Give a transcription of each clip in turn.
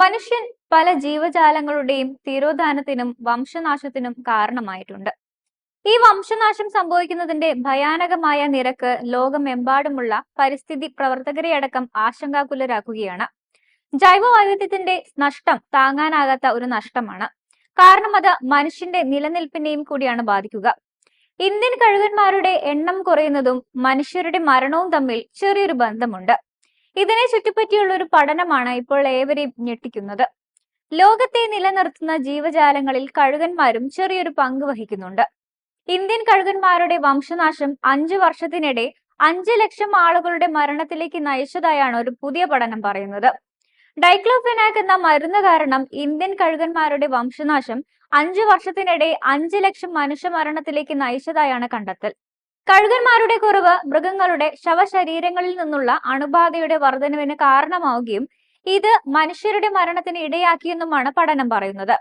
മനുഷ്യൻ പല ജീവജാലങ്ങളുടെയും തീരോധാനത്തിനും വംശനാശത്തിനും കാരണമായിട്ടുണ്ട്. ഈ വംശനാശം സംഭവിക്കുന്നതിന്റെ ഭയാനകമായ നിരക്ക് ലോകമെമ്പാടുമുള്ള പരിസ്ഥിതി പ്രവർത്തകരെ അടക്കം ആശങ്കാകുലരാക്കുകയാണ്. ജൈവവൈവിധ്യത്തിന്റെ നഷ്ടം താങ്ങാനാകാത്ത ഒരു നഷ്ടമാണ്. കാരണം അത് മനുഷ്യന്റെ നിലനിൽപ്പിനെയും കൂടിയാണ് ബാധിക്കുക. ഇന്ത്യൻ കഴുകന്മാരുടെ എണ്ണം കുറയുന്നതും മനുഷ്യരുടെ മരണവും തമ്മിൽ ചെറിയൊരു ബന്ധമുണ്ട്. ഇതിനെ ചുറ്റിപ്പറ്റിയുള്ള ഒരു പഠനമാണ് ഇപ്പോൾ ഏവരെയും ഞെട്ടിക്കുന്നത്. ലോകത്തെ നിലനിർത്തുന്ന ജീവജാലങ്ങളിൽ കഴുകന്മാരും ചെറിയൊരു പങ്ക് വഹിക്കുന്നുണ്ട്. ഇന്ത്യൻ കഴുകന്മാരുടെ വംശനാശം അഞ്ചു വർഷത്തിനിടെ അഞ്ച് ലക്ഷം ആളുകളുടെ മരണത്തിലേക്ക് നയിച്ചതായാണ് ഒരു പുതിയ പഠനം പറയുന്നത്. ഡൈക്ലോഫെനാക് എന്ന മരുന്ന് കാരണം ഇന്ത്യൻ കഴുകന്മാരുടെ വംശനാശം അഞ്ചു വർഷത്തിനിടെ അഞ്ച് ലക്ഷം മനുഷ്യ മരണത്തിലേക്ക് നയിച്ചതായാണ് കണ്ടെത്തൽ. കഴുകന്മാരുടെ കുറവ് മൃഗങ്ങളുടെ ശവശരീരങ്ങളിൽ നിന്നുള്ള അണുബാധയുടെ വർധനവിന് കാരണമാവുകയും ഇത് മനുഷ്യരുടെ മരണത്തിന് ഇടയാക്കിയെന്നുമാണ് പഠനം പറയുന്നത്.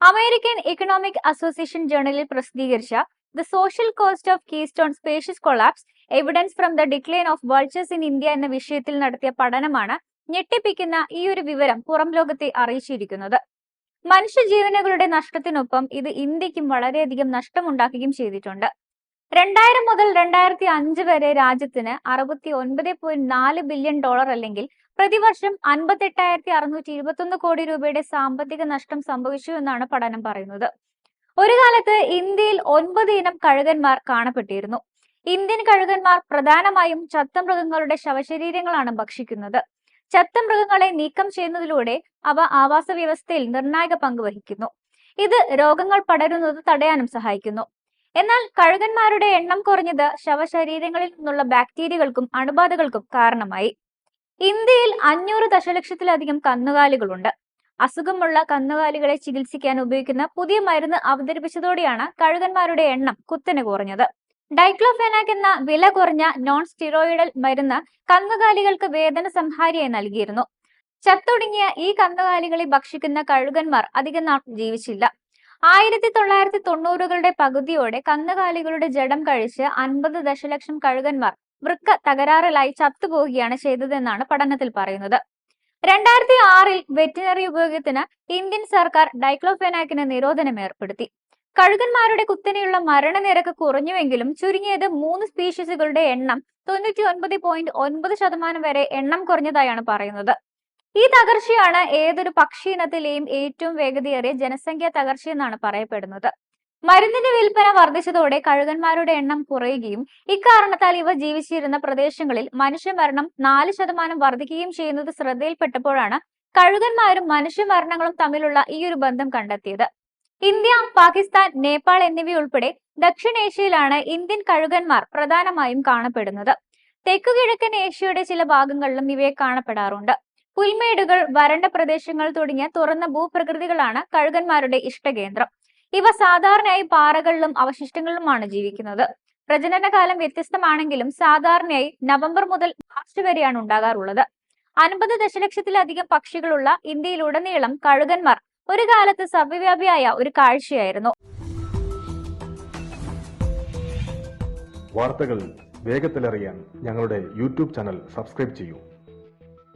അമേരിക്കൻ ഇക്കണോമിക് അസോസിയേഷൻ ജേണലിൽ പ്രസിദ്ധീകരിച്ച the social cost of keystone species collapse evidence from the decline of vultures in India എന്ന വിഷയത്തിൽ നടത്തിയ പഠനമാണ് ഞെട്ടിപ്പിക്കുന്ന ഈ ഒരു വിവരം പുറം ലോകത്തെ അറിയിച്ചിരിക്കുന്നത്. മനുഷ്യജീവനുകളുടെ നഷ്ടത്തിനൊപ്പം ഇത് ഇന്ത്യക്കും വളരെയധികം നഷ്ടമുണ്ടാക്കുകയും ചെയ്തിട്ടുണ്ട്. രണ്ടായിരം മുതൽ രണ്ടായിരത്തി അഞ്ച് വരെ രാജ്യത്തിന് അറുപത്തി ഒൻപത് പോയിന്റ് നാല് ബില്യൺ ഡോളർ അല്ലെങ്കിൽ പ്രതിവർഷം അൻപത്തെട്ടായിരത്തി അറുന്നൂറ്റി ഇരുപത്തൊന്ന് കോടി രൂപയുടെ സാമ്പത്തിക നഷ്ടം സംഭവിച്ചു എന്നാണ് പഠനം പറയുന്നത്. ഒരു കാലത്ത് ഇന്ത്യയിൽ ഒൻപത് ഇനം കഴുകന്മാർ കാണപ്പെട്ടിരുന്നു. ഇന്ത്യൻ കഴുകന്മാർ പ്രധാനമായും ചത്ത മൃഗങ്ങളുടെ ശവശരീരങ്ങളാണ് ഭക്ഷിക്കുന്നത്. ചത്ത മൃഗങ്ങളെ നീക്കം ചെയ്യുന്നതിലൂടെ അവ ആവാസ വ്യവസ്ഥയിൽ നിർണായക പങ്ക് വഹിക്കുന്നു. ഇത് രോഗങ്ങൾ പടരുന്നത് തടയാനും സഹായിക്കുന്നു. എന്നാൽ കഴുകന്മാരുടെ എണ്ണം കുറഞ്ഞത് ശവശരീരങ്ങളിൽ നിന്നുള്ള ബാക്ടീരിയകൾക്കും അണുബാധകൾക്കും കാരണമായി. ഇന്ത്യയിൽ അഞ്ഞൂറ് ദശലക്ഷത്തിലധികം കന്നുകാലികളുണ്ട്. അസുഖമുള്ള കന്നുകാലികളെ ചികിത്സിക്കാൻ ഉപയോഗിക്കുന്ന പുതിയ മരുന്ന് അവതരിപ്പിച്ചതോടെയാണ് കഴുകന്മാരുടെ എണ്ണം കുത്തനെ കുറഞ്ഞത്. ഡൈക്ലോഫെനാക് എന്ന വില കുറഞ്ഞ നോൺ സ്റ്റിറോയിഡൽ മരുന്ന് കന്നുകാലികൾക്ക് വേദന സംഹാരിയായി നൽകിയിരുന്നു. ചത്തൊടുങ്ങിയ ഈ കന്നുകാലികളെ ഭക്ഷിക്കുന്ന കഴുകന്മാർ അധികം നാൾ ജീവിച്ചില്ല. ആയിരത്തി തൊള്ളായിരത്തി തൊണ്ണൂറുകളുടെ പകുതിയോടെ കന്നുകാലികളുടെ ജഡം കഴിച്ച് അൻപത് ദശലക്ഷം കഴുകന്മാർ വൃക്ക തകരാറിലായി ചത്തുപോവുകയാണ് ചെയ്തതെന്നാണ് പഠനത്തിൽ പറയുന്നത്. രണ്ടായിരത്തി ആറിൽ വെറ്റിനറി ഉപയോഗത്തിന് ഇന്ത്യൻ സർക്കാർ ഡൈക്ലോഫെനാക്കിന് നിരോധനം ഏർപ്പെടുത്തി. കഴുകന്മാരുടെ കുത്തനെയുള്ള മരണനിരക്ക് കുറഞ്ഞുവെങ്കിലും ചുരുങ്ങിയത് മൂന്ന് സ്പീഷീസുകളുടെ എണ്ണം തൊണ്ണൂറ്റി ഒൻപത് പോയിന്റ് ഒൻപത് ശതമാനം വരെ എണ്ണം കുറഞ്ഞതായാണ് പറയുന്നത്. ഈ തകർച്ചയാണ് ഏതൊരു പക്ഷി ഇനത്തിലെയും ഏറ്റവും വേഗതയേറിയ ജനസംഖ്യാ തകർച്ചയെന്നാണ് പറയപ്പെടുന്നത്. മരുന്നിന്റെ വിൽപ്പന വർദ്ധിച്ചതോടെ കഴുകന്മാരുടെ എണ്ണം കുറയുകയും ഇക്കാരണത്താൽ ഇവ ജീവിച്ചിരുന്ന പ്രദേശങ്ങളിൽ മനുഷ്യമരണം നാല് ശതമാനം വർദ്ധിക്കുകയും ചെയ്യുന്നത് ശ്രദ്ധയിൽപ്പെട്ടപ്പോഴാണ് കഴുകന്മാരും മനുഷ്യമരണങ്ങളും തമ്മിലുള്ള ഈ ഒരു ബന്ധം കണ്ടെത്തിയത്. ഇന്ത്യ പാകിസ്ഥാൻ നേപ്പാൾ എന്നിവയുൾപ്പെടെ ദക്ഷിണേഷ്യയിലാണ് ഇന്ത്യൻ കഴുകന്മാർ പ്രധാനമായും കാണപ്പെടുന്നത്. തെക്കുകിഴക്കൻ ഏഷ്യയുടെ ചില ഭാഗങ്ങളിലും ഇവയെ കാണപ്പെടാറുണ്ട്. പുൽമേടുകൾ വരണ്ട പ്രദേശങ്ങൾ തുടങ്ങിയ തുറന്ന ഭൂപ്രകൃതികളാണ് കഴുകന്മാരുടെ ഇഷ്ടകേന്ദ്രം. ഇവ സാധാരണയായി പാറകളിലും അവശിഷ്ടങ്ങളിലുമാണ് ജീവിക്കുന്നത്. പ്രജനനകാലം വ്യത്യസ്തമാണെങ്കിലും സാധാരണയായി നവംബർ മുതൽ മാർച്ച് വരെയാണ് ഉണ്ടാകാറുള്ളത്. അൻപത് ദശലക്ഷത്തിലധികം പക്ഷികളുള്ള ഇന്ത്യയിലുടനീളം കഴുകന്മാർ ഒരു കാലത്ത് സർവവ്യാപിയായ ഒരു കാഴ്ചയായിരുന്നു. വാർത്തകൾ വേഗത്തിലറിയാൻ ഞങ്ങളുടെ യൂട്യൂബ് ചാനൽ സബ്സ്ക്രൈബ് ചെയ്യൂ.